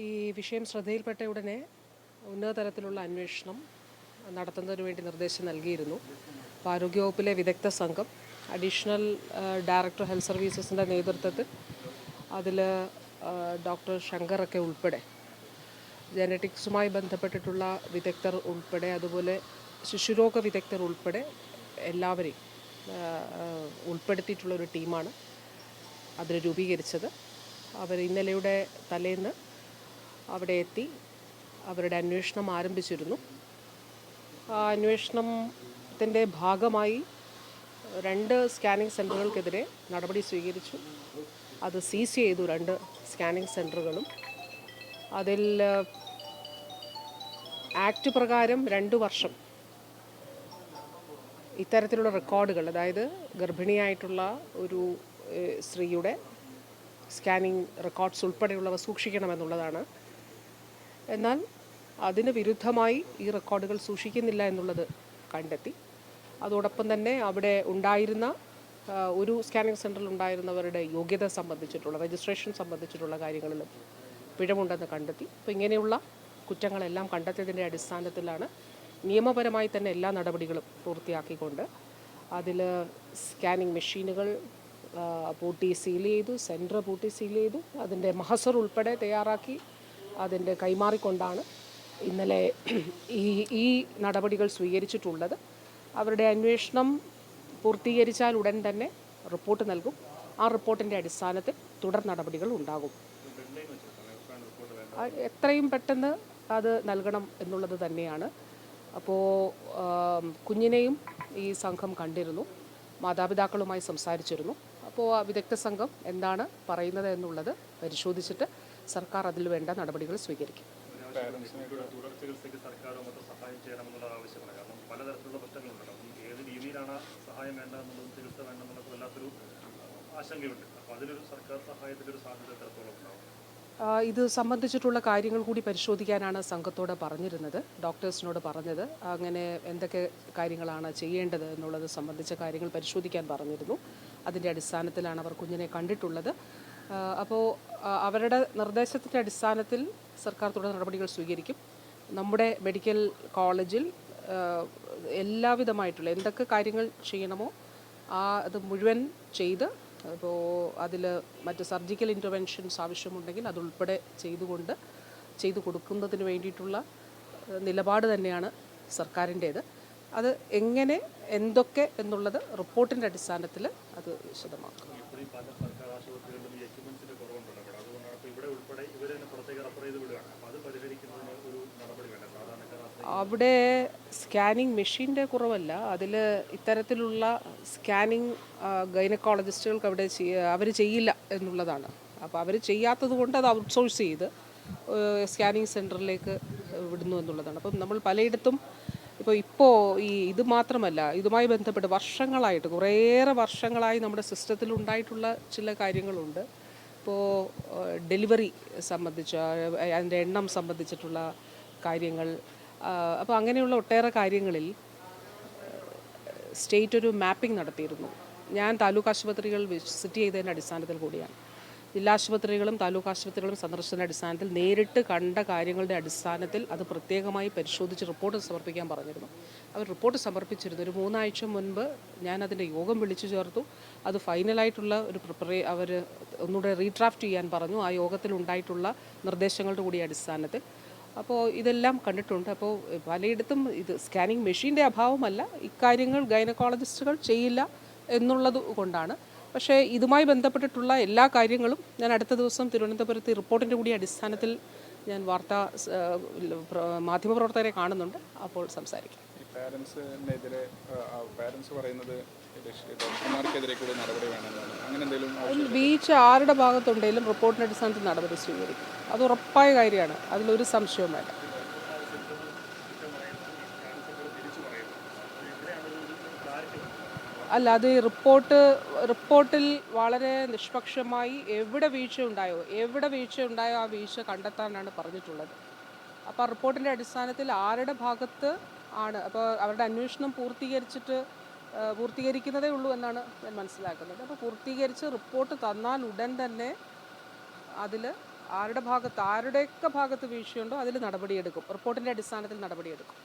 ഈ വിഷയം ശ്രദ്ധയിൽപ്പെട്ട ഉടനെ ഉന്നതതലത്തിലുള്ള അന്വേഷണം നടത്തുന്നതിന് വേണ്ടി നിർദ്ദേശം നൽകിയിരുന്നു. അപ്പോൾ ആരോഗ്യവകുപ്പിലെ വിദഗ്ധ സംഘം അഡീഷണൽ ഡയറക്ടർ ഹെൽത്ത് സർവീസസിന്റെ നേതൃത്വത്തിൽ അതിൽ ഡോക്ടർ ശങ്കറൊക്കെ ഉൾപ്പെടെ ജനറ്റിക്സുമായി ബന്ധപ്പെട്ടിട്ടുള്ള വിദഗ്ധർ ഉൾപ്പെടെ അതുപോലെ ശിശുരോഗ വിദഗ്ധർ ഉൾപ്പെടെ എല്ലാവരെയും ഉൾപ്പെടുത്തിയിട്ടുള്ള ഒരു ടീമാണ് അതിൽ രൂപീകരിച്ചത്. അവർ ഇന്നലെയുടെ തലേന്ന് അവിടെ എത്തി. അവരുടെ അന്വേഷണം ആരംഭിച്ചിരുന്നു. ആ അന്വേഷണത്തിന്റെ ഭാഗമായി രണ്ട് സ്കാനിങ് സെന്ററുകൾക്കെതിരെ നടപടി സ്വീകരിച്ചു. അത് സീസ് ചെയ്തു രണ്ട് സ്കാനിങ് സെന്ററുകളും അതിൽ ആക്ട് പ്രകാരം രണ്ട് വർഷം ഇത്തരത്തിലുള്ള റെക്കോർഡുകൾ അതായത് ഗർഭിണിയായിട്ടുള്ള ഒരു സ്ത്രീയുടെ സ്കാനിങ് റെക്കോർഡ്സ് ഉൾപ്പെടെയുള്ളവ സൂക്ഷിക്കണമെന്നുള്ളതാണ് എന്നാൽ അതിന് വിരുദ്ധമായി ഈ റെക്കോർഡുകൾ സൂക്ഷിക്കുന്നില്ല എന്നുള്ളത് കണ്ടെത്തി. അതോടൊപ്പം തന്നെ അവിടെ ഉണ്ടായിരുന്ന ഒരു സ്കാനിംഗ് സെന്ററിൽ ഉണ്ടായിരുന്നവരുടെ യോഗ്യത സംബന്ധിച്ചിട്ടുള്ള രജിസ്ട്രേഷൻ സംബന്ധിച്ചിട്ടുള്ള കാര്യങ്ങളിലും പിഴമുണ്ടെന്ന് കണ്ടെത്തി. അപ്പോൾ ഇങ്ങനെയുള്ള കുറ്റങ്ങളെല്ലാം കണ്ടെത്തിയതിന്റെ അടിസ്ഥാനത്തിലാണ് നിയമപരമായി തന്നെ എല്ലാ നടപടികളും പൂർത്തിയാക്കിക്കൊണ്ട് അതിൽ സ്കാനിങ് മെഷീനുകൾ പൂട്ടി സീൽ ചെയ്തു സെന്റർ പൂട്ടി സീൽ ചെയ്തു അതിന്റെ മഹസർ ഉൾപ്പെടെ തയ്യാറാക്കി അതിന്റെ കൈമാറിക്കൊണ്ടാണ് ഇന്നലെ ഈ ഈ നടപടികൾ സ്വീകരിച്ചിട്ടുള്ളത്. അവരുടെ അന്വേഷണം പൂർത്തീകരിച്ചാൽ ഉടൻ തന്നെ റിപ്പോർട്ട് നൽകും. ആ റിപ്പോർട്ടിന്റെ അടിസ്ഥാനത്തിൽ തുടർ നടപടികൾ ഉണ്ടാകും. എത്രയും പെട്ടെന്ന് അത് നൽകണം എന്നുള്ളത് തന്നെയാണ്. അപ്പോൾ കുഞ്ഞിനെയും ഈ സംഘം കണ്ടിരുന്നു. മാതാപിതാക്കളുമായി സംസാരിച്ചിരുന്നു. അപ്പോൾ വിദഗ്ധ സംഘം എന്താണ് പറയുന്നത് എന്നുള്ളത് പരിശോധിച്ചിട്ട് സർക്കാർ അതിൽ വേണ്ട നടപടികൾ സ്വീകരിക്കും. തുടർ ചികിത്സയ്ക്ക് സർക്കാർ മൊത്തം സഹായം ചെയ്യണമെന്നുള്ള ആവശ്യമാണ്. കാരണം പലതരത്തിലുള്ള പ്രശ്നങ്ങളുണ്ടല്ലോ അപ്പം ഏത് രീതിയിലാണ് സഹായം ചികിത്സ വല്ലാത്തൊരു ആശങ്കയുണ്ട്. അപ്പോൾ സർക്കാർ സഹായത്തിന്റെ ഒരു സാധ്യത എത്രത്തോളം ഉണ്ടാവും? ആ, ഇത് സംബന്ധിച്ചിട്ടുള്ള കാര്യങ്ങൾ കൂടി പരിശോധിക്കാനാണ് സംഘത്തോട് പറഞ്ഞിരുന്നത്. ഡോക്ടേഴ്സിനോട് പറഞ്ഞത്. അങ്ങനെ എന്തൊക്കെ കാര്യങ്ങളാണ് ചെയ്യേണ്ടത് എന്നുള്ളത് സംബന്ധിച്ച കാര്യങ്ങൾ പരിശോധിക്കാൻ പറഞ്ഞിരുന്നു. അതിന്റെ അടിസ്ഥാനത്തിലാണ് അവർ കുഞ്ഞിനെ കണ്ടിട്ടുള്ളത്. അപ്പോൾ അവരുടെ നിർദ്ദേശത്തിന്റെ അടിസ്ഥാനത്തിൽ സർക്കാർ തുടർ നടപടികൾ സ്വീകരിക്കും. നമ്മുടെ മെഡിക്കൽ കോളേജിൽ എല്ലാവിധമായിട്ടുള്ള എന്തൊക്കെ കാര്യങ്ങൾ ചെയ്യണമോ ആ അത് മുഴുവൻ ചെയ്ത് അപ്പോൾ അതിൽ മറ്റ് സർജിക്കൽ ഇന്റർവെൻഷൻസ് ആവശ്യമുണ്ടെങ്കിൽ അതുൾപ്പെടെ ചെയ്തുകൊണ്ട് ചെയ്തു കൊടുക്കുന്നതിന് വേണ്ടിയിട്ടുള്ള നിലപാട് തന്നെയാണ് സർക്കാരിന്റേത് അത് എങ്ങനെ എന്തൊക്കെ എന്നുള്ളത് റിപ്പോർട്ടിന്റെ അടിസ്ഥാനത്തിൽ അത് വിശദമാക്കും. ആശുപത്രികളിലും ഈ എക്യുപ്മെൻസിന്റെ കുറവുണ്ടല്ലോ അതുകൊണ്ടാണ് അപ്പോൾ ഇവിടെ ഉൾപ്പെടെ ഇവരെ പുറത്തേക്ക് റഫർ ചെയ്ത് വിടുകയാണ്. അപ്പോൾ അത് പരിഹരിക്കുന്നതിന് ഒരു നടപടി വേണ്ട. സാധാരണക്കാർ അവിടെ സ്കാനിങ് മെഷീന്റെ കുറവല്ല. അതിൽ ഇത്തരത്തിലുള്ള സ്കാനിങ് ഗൈനക്കോളജിസ്റ്റുകൾക്ക് അവിടെ അവർ ചെയ്യില്ല എന്നുള്ളതാണ്. അപ്പോൾ അവർ ചെയ്യാത്തത് കൊണ്ട് അത് ഔട്ട്സോഴ്സ് ചെയ്ത് സ്കാനിങ് സെന്ററിലേക്ക് വിടുന്നു എന്നുള്ളതാണ്. അപ്പം നമ്മൾ പലയിടത്തും ഇപ്പോൾ ഇപ്പോൾ ഈ ഇത് മാത്രമല്ല ഇതുമായി ബന്ധപ്പെട്ട് വർഷങ്ങളായിട്ട് കുറേയേറെ വർഷങ്ങളായി നമ്മുടെ സിസ്റ്റത്തിൽ ഉണ്ടായിട്ടുള്ള ചില കാര്യങ്ങളുണ്ട്. ഇപ്പോൾ ഡെലിവറി സംബന്ധിച്ച അതിന്റെ എണ്ണം സംബന്ധിച്ചിട്ടുള്ള കാര്യങ്ങൾ അപ്പോൾ അങ്ങനെയുള്ള ഒട്ടേറെ കാര്യങ്ങളിൽ സ്റ്റേറ്റ് ഒരു മാപ്പിംഗ് നടത്തിയിരുന്നു. ഞാൻ താലൂക്ക് ആശുപത്രികൾ വിസിറ്റ് ചെയ്തതിന്റെ അടിസ്ഥാനത്തിൽ കൂടിയാണ്. ജില്ലാ ആശുപത്രികളും താലൂക്ക് ആശുപത്രികളും സന്ദർശന അടിസ്ഥാനത്തിൽ നേരിട്ട് കണ്ട കാര്യങ്ങളുടെ അടിസ്ഥാനത്തിൽ അത് പ്രത്യേകമായി പരിശോധിച്ച് റിപ്പോർട്ട് സമർപ്പിക്കാൻ പറഞ്ഞിരുന്നു. അവർ റിപ്പോർട്ട് സമർപ്പിച്ചിരുന്നു. ഒരു മൂന്നാഴ്ച മുൻപ് ഞാൻ അതിന്റെ യോഗം വിളിച്ചു ചേർത്തു. അത് ഫൈനലായിട്ടുള്ള ഒരു പ്രിപ്പറേ അവർ ഒന്നുകൂടെ റീഡ്രാഫ്റ്റ് ചെയ്യാൻ പറഞ്ഞു. ആ യോഗത്തിൽ ഉണ്ടായിട്ടുള്ള നിർദ്ദേശങ്ങളുടെ കൂടി അടിസ്ഥാനത്തിൽ. അപ്പോൾ ഇതെല്ലാം കണ്ടിട്ടുണ്ട്. അപ്പോൾ പലയിടത്തും ഇത് സ്കാനിങ് മെഷീന്റെ അഭാവമല്ല. ഇക്കാര്യങ്ങൾ ഗൈനക്കോളജിസ്റ്റുകൾ ചെയ്യില്ല എന്നുള്ളത് കൊണ്ടാണ്. പക്ഷേ ഇതുമായി ബന്ധപ്പെട്ടിട്ടുള്ള എല്ലാ കാര്യങ്ങളും ഞാൻ അടുത്ത ദിവസം തിരുവനന്തപുരത്ത് റിപ്പോർട്ടിന്റെ കൂടി അടിസ്ഥാനത്തിൽ ഞാൻ വാർത്താ മാധ്യമപ്രവർത്തകരെ കാണുന്നുണ്ട്. അപ്പോൾ സംസാരിക്കാം. പാരൻസിനെതിരെ പാരൻസ് പറയുന്നത് വീഴ്ച ആരുടെ ഭാഗത്തുണ്ടെങ്കിലും റിപ്പോർട്ടിന്റെ അടിസ്ഥാനത്തിൽ നടപടി സ്വീകരിക്കും. അത് ഉറപ്പായ കാര്യമാണ്. അതിലൊരു സംശയവും വേണ്ട അല്ല അത് റിപ്പോർട്ട് റിപ്പോർട്ടിൽ വളരെ നിഷ്പക്ഷമായി എവിടെ വീഴ്ച ഉണ്ടായോ എവിടെ വീഴ്ച ഉണ്ടായോ ആ വീഴ്ച കണ്ടെത്താനാണ് പറഞ്ഞിട്ടുള്ളത്. അപ്പോൾ റിപ്പോർട്ടിന്റെ അടിസ്ഥാനത്തിൽ ആരുടെ ഭാഗത്ത് ആണ് അപ്പോൾ അവരുടെ അന്വേഷണം പൂർത്തീകരിച്ചിട്ട് പൂർത്തീകരിക്കുന്നതേ ഉള്ളൂ എന്നാണ് ഞാൻ മനസ്സിലാക്കുന്നത്. അപ്പോൾ പൂർത്തീകരിച്ച് റിപ്പോർട്ട് തന്നാൽ ഉടൻ തന്നെ അതിൽ ആരുടെ ഭാഗത്ത് ആരുടെയൊക്കെ ഭാഗത്ത് വീഴ്ചയുണ്ടോ അതിൽ നടപടിയെടുക്കും. റിപ്പോർട്ടിന്റെ അടിസ്ഥാനത്തിൽ നടപടിയെടുക്കും.